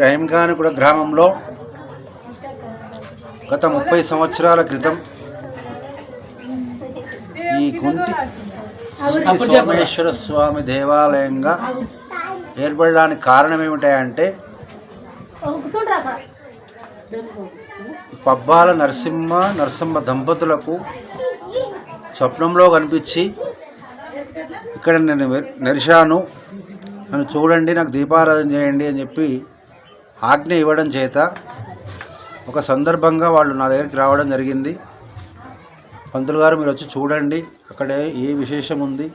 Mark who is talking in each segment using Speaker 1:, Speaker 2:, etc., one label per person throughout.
Speaker 1: రహీంఖాన్గూడ గ్రామంలో గత ముప్పై సంవత్సరాల క్రితం ఈ కుంటి సోమేశ్వర స్వామి దేవాలయంగా ఏర్పడడానికి కారణం ఏమిటంటే పబ్బాల నరసింహ నరసింహ దంపతులకు స్వప్నంలో కనిపించి ఇక్కడ నేను వె- నెరిశాను. నన్ను చూడండి నాకు దీపారాధన చేయండి అని చెప్పి ఆజ్ఞ ఇవ్వడం చేత ఒక సందర్భంగా వాళ్ళు నా దగ్గరికి రావడం జరిగింది. పంతులు గారు మీరు వచ్చి చూడండి. అక్కడ ఏ విశేషం ఉంది?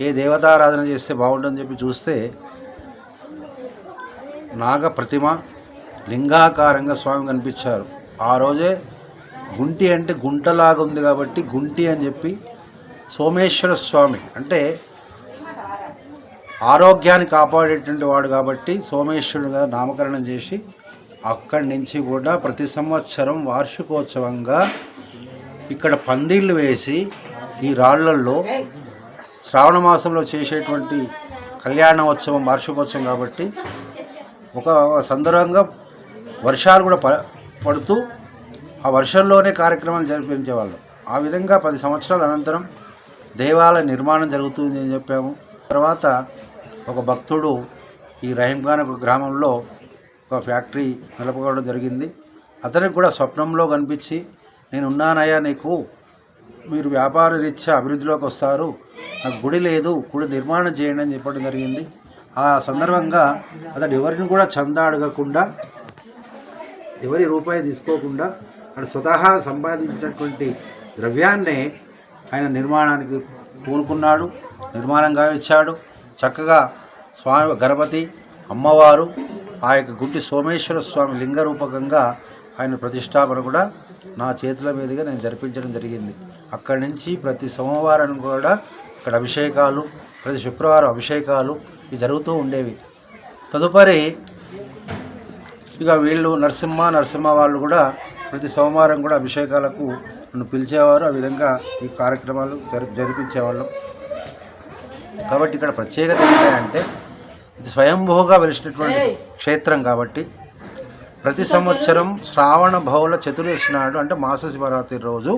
Speaker 1: ఏ దేవతారాధన చేస్తే బాగుంటుందని చెప్పి చూస్తే నాగ ప్రతిమ లింగాకారంగా స్వామి కనిపించారు. ఆ రోజే గుంటి అంటే గుంటలాగా ఉంది కాబట్టి గుంటి అని చెప్పి సోమేశ్వర స్వామి అంటే ఆరోగ్యాన్ని కాపాడేటువంటి వాడు కాబట్టి సోమేశ్వరుడుగా నామకరణం చేసి అక్కడి నుంచి కూడా ప్రతి సంవత్సరం వార్షికోత్సవంగా ఇక్కడ పందిళ్ళు వేసి ఈ రాళ్ళల్లో శ్రావణ మాసంలో చేసేటువంటి కళ్యాణోత్సవం వార్షికోత్సవం కాబట్టి ఒక సందర్భంగా వర్షాలు కూడా ప పడుతూ ఆ వర్షంలోనే కార్యక్రమాలు జరిపించేవాళ్ళు. ఆ విధంగా పది సంవత్సరాల అనంతరం దేవాలయ నిర్మాణం జరుగుతుంది అని చెప్పాము. తర్వాత ఒక భక్తుడు ఈ రహీంఖాన్ గ్రామంలో ఒక ఫ్యాక్టరీ నిలపడం జరిగింది. అతనికి కూడా స్వప్నంలో కనిపించి నేను ఉన్నానయ్యా నీకు. మీరు వ్యాపార రీత్యా అభివృద్ధిలోకి వస్తారు. నాకు గుడి లేదు. గుడి నిర్మాణం చేయండి అని చెప్పడం జరిగింది. ఆ సందర్భంగా అతడు ఎవరిని కూడా చందా అడగకుండా ఎవరి రూపాయి తీసుకోకుండా అతను స్వతహా సంపాదించినటువంటి ద్రవ్యాన్నే ఆయన నిర్మాణానికి పూనుకున్నాడు నిర్మాణంగా ఇచ్చాడు చక్కగా స్వామి గణపతి అమ్మవారు ఆ యొక్క గుడ్డి సోమేశ్వర స్వామి లింగ రూపకంగా ఆయన ప్రతిష్టాపన కూడా నా చేతుల మీదుగా నేను జరిపించడం జరిగింది. అక్కడి నుంచి ప్రతి సోమవారం కూడా ఇక్కడ అభిషేకాలు ప్రతి శుక్రవారం అభిషేకాలు ఇవి జరుగుతూ ఉండేవి. తదుపరి ఇక వీళ్ళు నరసింహ నరసింహ వాళ్ళు కూడా ప్రతి సోమవారం కూడా అభిషేకాలకు నన్ను పిలిచేవారు. ఆ విధంగా ఈ కార్యక్రమాలు జరి జరిపించేవాళ్ళం. కాబట్టి ఇక్కడ ప్రత్యేకత ఏంటంటే ఇది స్వయంభూగా వెలిసినటువంటి క్షేత్రం కాబట్టి ప్రతి సంవత్సరం శ్రావణ బహుళ చతుర్దశి నాడు అంటే మాస శివరాత్రి రోజు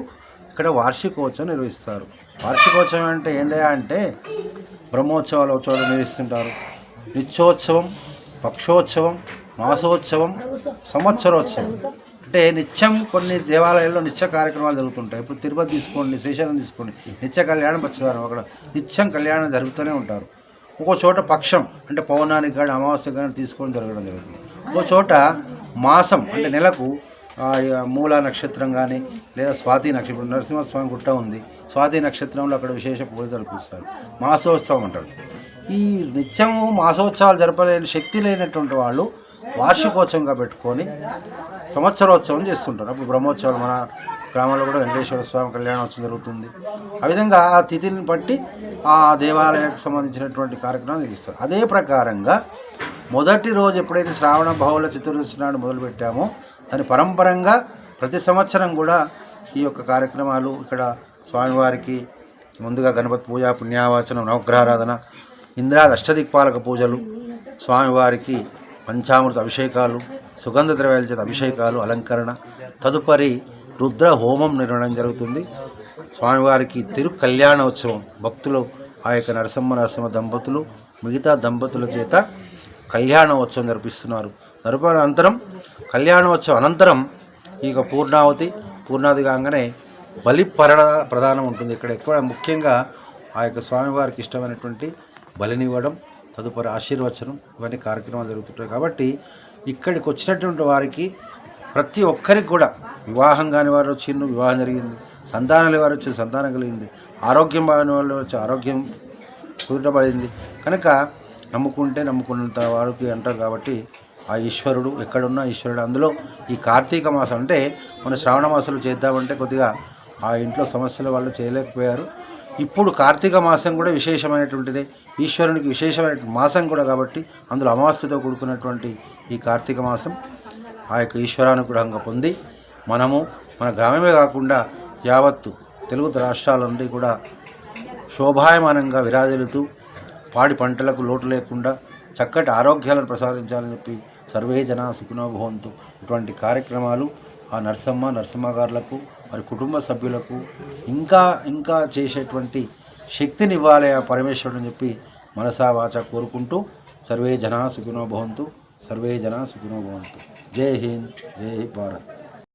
Speaker 1: ఇక్కడ వార్షికోత్సవం నిర్వహిస్తారు. వార్షికోత్సవం అంటే ఏందయ్యా అంటే బ్రహ్మోత్సవాలు చోట నిర్వహిస్తుంటారు. నిత్యోత్సవం పక్షోత్సవం మాసోత్సవం సంవత్సరోత్సవం. అంటే నిత్యం కొన్ని దేవాలయాల్లో నిత్య కార్యక్రమాలు జరుగుతుంటాయి. ఇప్పుడు తిరుపతి తీసుకోండి శ్రీశైలం తీసుకోండి నిత్య కళ్యాణం వచ్చేవారు అక్కడ నిత్యం కళ్యాణం జరుగుతూనే ఉంటారు. ఒక్కో చోట పక్షం అంటే పౌర్ణానికి కానీ అమావాస్య కానీ తీసుకొని జరగడం జరుగుతుంది. ఒక చోట మాసం అంటే నెలకు మూల నక్షత్రం కానీ లేదా స్వాతి నక్షత్రం నరసింహస్వామి గుట్ట ఉంది. స్వాతి నక్షత్రంలో అక్కడ విశేష పూజలు జరిపిస్తారు మాసోత్సవం అంటారు. ఈ నిత్యము మాసోత్సవాలు జరపలేని శక్తి లేనటువంటి వాళ్ళు వార్షికోత్సవంగా పెట్టుకొని సంవత్సరోత్సవం చేస్తుంటారు. అప్పుడు బ్రహ్మోత్సవాలు మన గ్రామంలో కూడా వెంకటేశ్వర స్వామి కళ్యాణోత్సవం జరుగుతుంది. ఆ విధంగా ఆ తిథిని బట్టి ఆ దేవాలయానికి సంబంధించినటువంటి కార్యక్రమాలు నిర్వహిస్తారు. అదే ప్రకారంగా మొదటి రోజు ఎప్పుడైతే శ్రావణ బహుళ చతుర్దశి నాడు మొదలుపెట్టామో దాని పరంపరంగా ప్రతి సంవత్సరం కూడా ఈ యొక్క కార్యక్రమాలు ఇక్కడ స్వామివారికి ముందుగా గణపతి పూజ పుణ్యావాచనం నవగ్రహారాధన ఇంద్రాది అష్టదిక్పాలక పూజలు స్వామివారికి పంచామృత అభిషేకాలు సుగంధ ద్రవ్యాల చేత అభిషేకాలు అలంకరణ తదుపరి రుద్ర హోమం నిర్వహణ జరుగుతుంది. స్వామివారికి తిరు కళ్యాణోత్సవం భక్తులు ఆ యొక్క నరసింహ నరసింహ దంపతులు మిగతా దంపతుల చేత కళ్యాణోత్సవం జరిపిస్తున్నారు. జరిపిన అనంతరం కళ్యాణోత్సవం అనంతరం ఇక పూర్ణావతి పూర్ణాది కాగానే బలి పరడ ప్రధానం ఉంటుంది. ఇక్కడ ఎక్కువ ముఖ్యంగా ఆ యొక్క స్వామివారికి ఇష్టమైనటువంటి బలినివ్వడం తదుపరి ఆశీర్వచనం ఇవన్నీ కార్యక్రమాలు జరుగుతుంటాయి. కాబట్టి ఇక్కడికి వచ్చినటువంటి వారికి ప్రతి ఒక్కరికి కూడా వివాహం కాని వారు వచ్చిండ్రు వివాహం జరిగింది. సంతానాలు వారు వచ్చి సంతానం కలిగింది. ఆరోగ్యం బాగాని వాళ్ళు వచ్చి ఆరోగ్యం కుదుటపడింది కనుక నమ్ముకుంటే నమ్ముకున్నంత వారికి అంటారు కాబట్టి ఆ ఈశ్వరుడు ఎక్కడున్నా ఈశ్వరుడు. అందులో ఈ కార్తీక మాసం అంటే మన శ్రావణ మాసాలు చేద్దామంటే కొద్దిగా ఆ ఇంట్లో సమస్యల వాళ్ళు చేయలేకపోయారు. ఇప్పుడు కార్తీక మాసం కూడా విశేషమైనటువంటిదే. ఈశ్వరునికి విశేషమైన మాసం కూడా కాబట్టి అందులో అమావాస్యతో కూడుకున్నటువంటి ఈ కార్తీక మాసం ఆ యొక్క ఈశ్వరానుగ్రహంగా పొంది మనము మన గ్రామమే కాకుండా యావత్తు తెలుగు రాష్ట్రాల నుండి కూడా శోభాయమానంగా విరాజిల్లుతూ పాడి పంటలకు లోటు లేకుండా చక్కటి ఆరోగ్యాలను ప్రసాదించాలని చెప్పి సర్వే జన సుఖినో భవంతు. ఇటువంటి కార్యక్రమాలు ఆ నరసమ్మ నరసమ్మ గారులకు మరి కుటుంబ సభ్యులకు ఇంకా ఇంకా చేసేటువంటి శక్తిని ఇవ్వాలి ఆ పరమేశ్వరుడు అని చెప్పి మనసా వాచ కోరుకుంటూ సర్వే జనా సుఖినో భవంతు సర్వే జనా సుఖినో భవంతు. జై హింద్ జై భారత్.